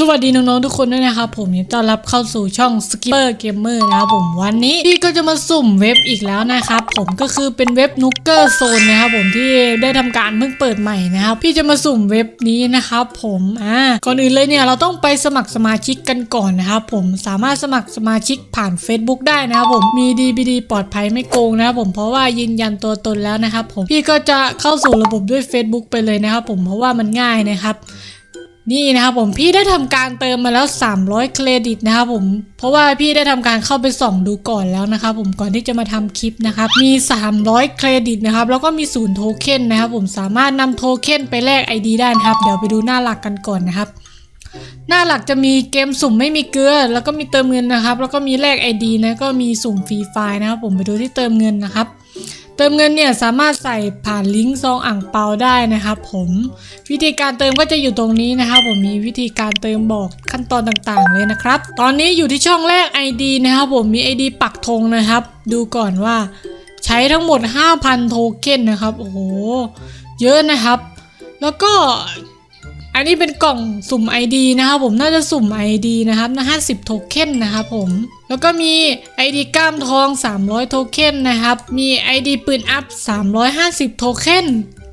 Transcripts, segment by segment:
สวัสดีน้องๆทุกคนด้วยนะครับผมยินดีต้อนรับเข้าสู่ช่อง Skipper Gamer นะครับผมวันนี้พี่ก็จะมาสุ่มเว็บอีกแล้วนะครับผมก็คือเป็นเว็บ n u k e r Zone นะครับผมที่ได้ทำการเพิ่งเปิดใหม่นะครับพี่จะมาสุ่มเว็บนี้นะครับผมอ่าก่อนอื่นเลยเนี่ยเราต้องไปสมัครสมาชิกกันก่อนนะครับผมสามารถสมัครสมาชิกผ่าน Facebook ได้นะครับผมมี DBD ปลอดภัยไม่โกงนะครับผมเพราะว่ายืนยันตัวตนแล้วนะครับผมพี่ก็จะเข้าสู่ระบบด้วย Facebook ไปเลยนะครับผมเพราะว่ามันง่ายนะครับ นี่นะครับผมพี่ได้ทำการเติมมาแล้ว 300 เครดิตนะครับผมเพราะว่าพี่ได้ทำการเข้าไปส่องดูก่อนแล้วนะครับผมก่อนที่จะมาทำคลิปนะครับมี 300 เครดิตนะครับแล้วก็มีศูนย์โทเค็นนะครับผมสามารถนำโทเค็นไปแลก ID ได้นะครับเดี๋ยวไปดูหน้าหลักกันก่อนนะครับ หน้าหลักจะมีเกมสุ่มไม่มีเกลือ แล้วก็มีเติมเงินนะครับ แล้วก็มีแลก ID นะก็มีสุ่มฟรีไฟล์นะครับผมไปดูที่เติมเงินนะครับ เติมเงินเนี่ยสามารถใส่ผ่านลิงก์ซองอ่างเปาได้นะครับผมวิธีการเติมก็จะอยู่ตรงนี้นะครับผมมีวิธีการเติมบอกขั้นตอนต่างๆเลยนะครับ ตอนนี้อยู่ที่ช่องแรก ID นะครับผมมี ID ปักธงนะครับ ดูก่อนว่า ใช้ทั้งหมด 5,000 โทเค็นนะครับโอ้โหเยอะนะครับ แล้วก็ อันนี้เป็นกล่องสุ่ม ID นะครับผมน่าจะสุ่ม ID นะครับนะ50 โทเค็นนะครับผม แล้วก็มี ID กล้ามทอง 300 โทเค็นนะครับ มี ID ปืนอัพ 350 โทเค็น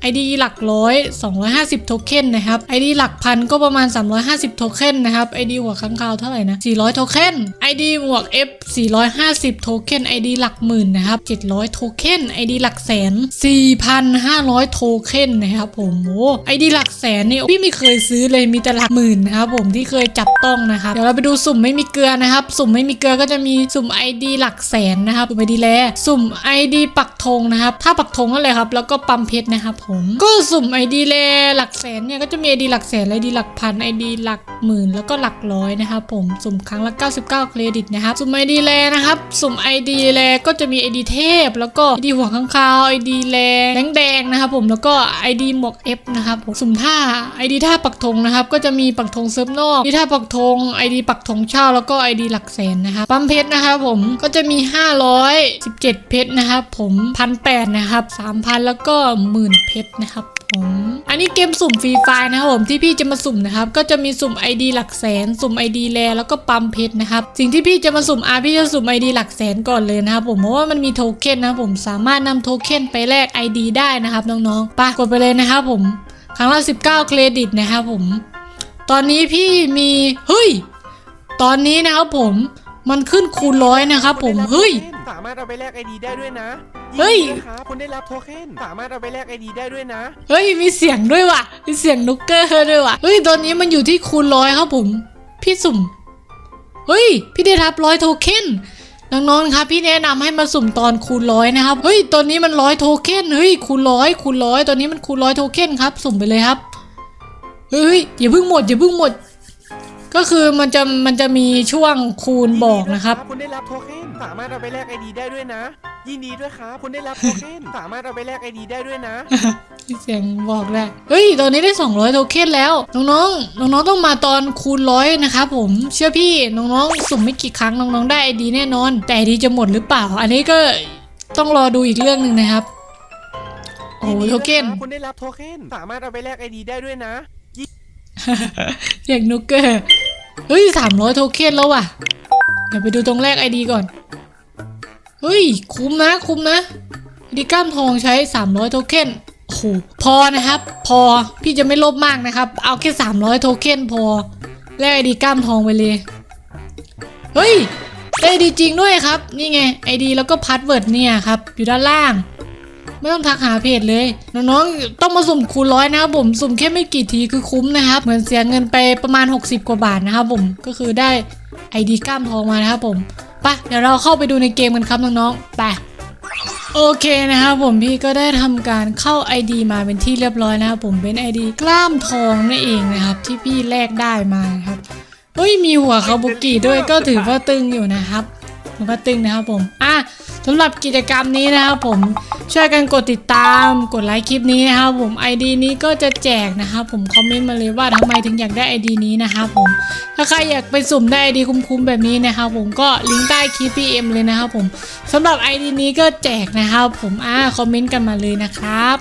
ID หลักร้อย 250 โทเค็นนะครับ ID หลักพันก็ประมาณ 350 โทเค็นนะครับ ID หัวค้างคาวเท่าไหร่นะ 400 โทเค็น ID หมวก F 450 โทเค็น ID หลักหมื่นนะครับ 700 โทเค็น ID หลักแสน 4,500 โทเค็นนะครับผมโอ้ ID หลักแสนนี่พี่ไม่เคยซื้อเลยมีแต่หลักหมื่นนะครับผมที่เคยจับต้องนะครับเดี๋ยวเราไปดูสุ่มไม่มีเกลือนะครับ สุ่มไม่มีเกลือก็จะมีสุ่ม ID หลักแสนนะครับสุ่ม ID แลสุ่ม ID ปักธงนะครับ ถ้าปักธงนั่นเลยครับ แล้วก็ปั๊มเพชรนะครับผมก็สุ่ม ID แลหลักแสนเนี่ยก็จะมี ID หลักแสน ID หลักพัน ID หลักหมื่นแล้วก็หลักร้อยนะครับผมสุ่มครั้งละ 99 เครดิตนะครับสุ่ม ID แลนะครับสุ่ม ID แลก็จะมี ID เทพ แล้วก็ ID หัวข้างคาว ID แลแดงๆนะครับผมแล้วก็ ID หมวก F นะครับผมสุ่มท่า ID ท่าปักธงนะครับก็จะมีปักธงเซิร์ฟนอก ID ท่าปักธง ID ปักธงเช่าแล้วก็ ID หลักแสนนะครับปั๊มเพชรนะครับผมก็จะมี 517 เพชรนะครับผมพันแปดนะครับ3,000แล้วก็หมื่นเพชรนะครับผมอันนี้เกมสุ่มฟรีไฟล์นะครับผมที่พี่จะมาสุ่มนะครับก็จะมีสุ่ม ID หลักแสนสุ่ม ID แลแล้วก็ปั๊มเพชรนะครับสิ่งที่พี่จะมาสุ่มอาพี่จะสุ่ม ID หลักแสนก่อนเลยนะครับผมเพราะว่ามันมีโทเค็นนะครับผมสามารถนำโทเค็นไปแลก ID ได้นะครับน้องๆไปกดไปเลยนะครับผมครั้งละ19 เครดิตนะครับผม ตอนนี้พี่มีเฮ้ยตอนนี้นะครับผม มันขึ้นคูณร้อยนะครับผม เฮ้ย สามารถเอาไปแลกไอดีได้ด้วยนะเฮ้ย นดีนะครับคุณได้รับโทเค็นสามารถเอาไปแลกไอดีได้ด้วยนะ เฮ้ย มีเสียงด้วยว่ะ มีเสียงนุกเกอร์ด้วยว่ะ เฮ้ย ตอนนี้มันอยู่ที่คูณร้อยครับผม พี่สุ่ม เฮ้ย พี่ได้รับร้อยโทเค็น น้องๆ ครับพี่แนะนำให้มาสุ่มตอนคูณร้อยนะครับ เฮ้ย ตอนนี้มันร้อยโทเค็น เฮ้ย คูณร้อยคูณร้อยตอนนี้มันคูณร้อยโทเค็นครับ สุ่มไปเลยครับ เฮ้ย อย่าเพิ่งหมด อย่าเพิ่งหมด ก็คือมันจะมันจะมีช่วงคูณบอกนะครับ คุณได้รับโทเค็นสามารถเอาไปแลกไอดีได้ด้วยนะ ยินดีด้วยครับคุณได้รับโทเค็นสามารถเอาไปแลกไอดีได้ด้วยนะมีเสียงบอกแล้วเฮ้ย ตอนนี้ได้ 200 โทเค็นแล้ว น้องๆ น้องๆ ต้องมาตอนคูณร้อยนะครับผม เชื่อพี่ น้องๆ สุ่มไม่กี่ครั้งน้องๆ ได้ไอดีแน่นอน แต่ไอดีจะหมดหรือเปล่า อันนี้ก็ต้องรอดูอีกเรื่องหนึ่งนะครับ โอ้โหยินดีโทด้วยเค็นรับคุณได้รับโทเค็นสามารถเอาไปแลกไอดีได้ด้วยนะเสียงนุกเกอร์ เฮ้ย300โทเค็นแล้วว่ะ เดี๋ยวไปดูตรงแรกไอดีก่อน เฮ้ย คุ้มนะ คุ้มนะไอดีกล้ามทองใช้300โทเค็นโอ้โหพอนะครับ พอพี่จะไม่ลบมากนะครับ เอาแค่300โทเค็นพอ แลกไอดีกล้ามทองไปเลย เฮ้ยได้ไอดีจริงด้วยครับ นี่ไงไอดีแล้วก็พาสเวิร์ดเนี่ยครับ อยู่ด้านล่าง ไม่ต้องทักหาเพจเลย น้องๆต้องมาสุ่มคูณร้อยนะครับผมสุ่มแค่ไม่กี่ทีคือคุ้มนะครับ เหมือนเสียเงินไปประมาณ 60 กว่าบาทนะครับผมก็คือได้ไอดีกล้ามทองมานะครับผมไปเดี๋ยวเราเข้าไปดูในเกมกันครับน้องๆไปโอเคนะครับผมพี่ก็ได้ทำการเข้า ID มาเป็นที่เรียบร้อยนะครับผมเป็น ID กล้ามทองนั่นเองนะครับ ที่พี่แลกได้มาครับเฮ้ยมีหัวคาบุกิด้วยก็ถือว่าตึงอยู่นะครับถือว่าตึงนะครับผมอะ สำหรับกิจกรรมนี้นะครับผมช่วยกันกดติดตามกดไลค์คลิปนี้นะครับผม ID นี้ก็จะแจกนะครับผมคอมเมนต์มาเลยว่าทำไมถึงอยากได้ ID นี้นะครับผมถ้าใครอยากไปสุ่มได้ ID คุ้มๆแบบนี้นะครับผมก็ลิงก์ใต้คลิป PM เลยนะครับผมสำหรับ ID นี้ก็แจกนะครับผมอ่าคอมเมนต์กันมาเลยนะครับ